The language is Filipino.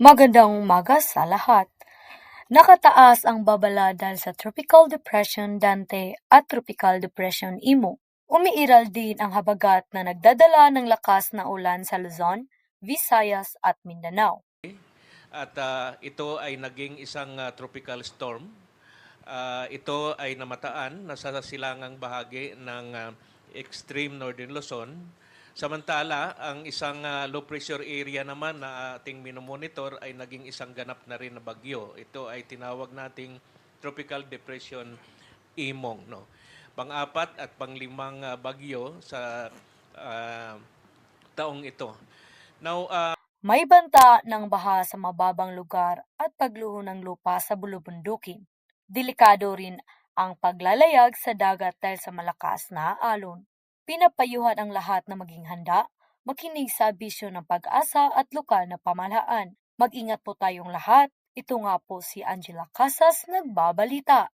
Magandang umaga sa lahat. Nakataas ang babala dahil sa Tropical Depression Dante at Tropical Depression Imo. Umiiral din ang habagat na nagdadala ng lakas na ulan sa Luzon, Visayas at Mindanao. At ah, ito ay naging isang ah, tropical storm. Ah, ito ay namataan nasa silangang bahagi ng ah, extreme northern Luzon. Samantala, ang isang ah, low pressure area naman na ating minomonitor ay naging isang ganap na rin na bagyo. Ito ay tinawag nating tropical depression Imong, no. Pang-apat at panglimang ah, bagyo sa ah, taong ito. Now, ah, May banta ng baha sa mababang lugar at pagluho ng lupa sa bulubundukin. Delikado rin ang paglalayag sa dagat dahil sa malakas na alon. Pinapayuhan ang lahat na maging handa, makinig sa bisyo ng pag-asa at lokal na pamahalaan. Mag-ingat po tayong lahat. Ito nga po si Angela Casas nagbabalita.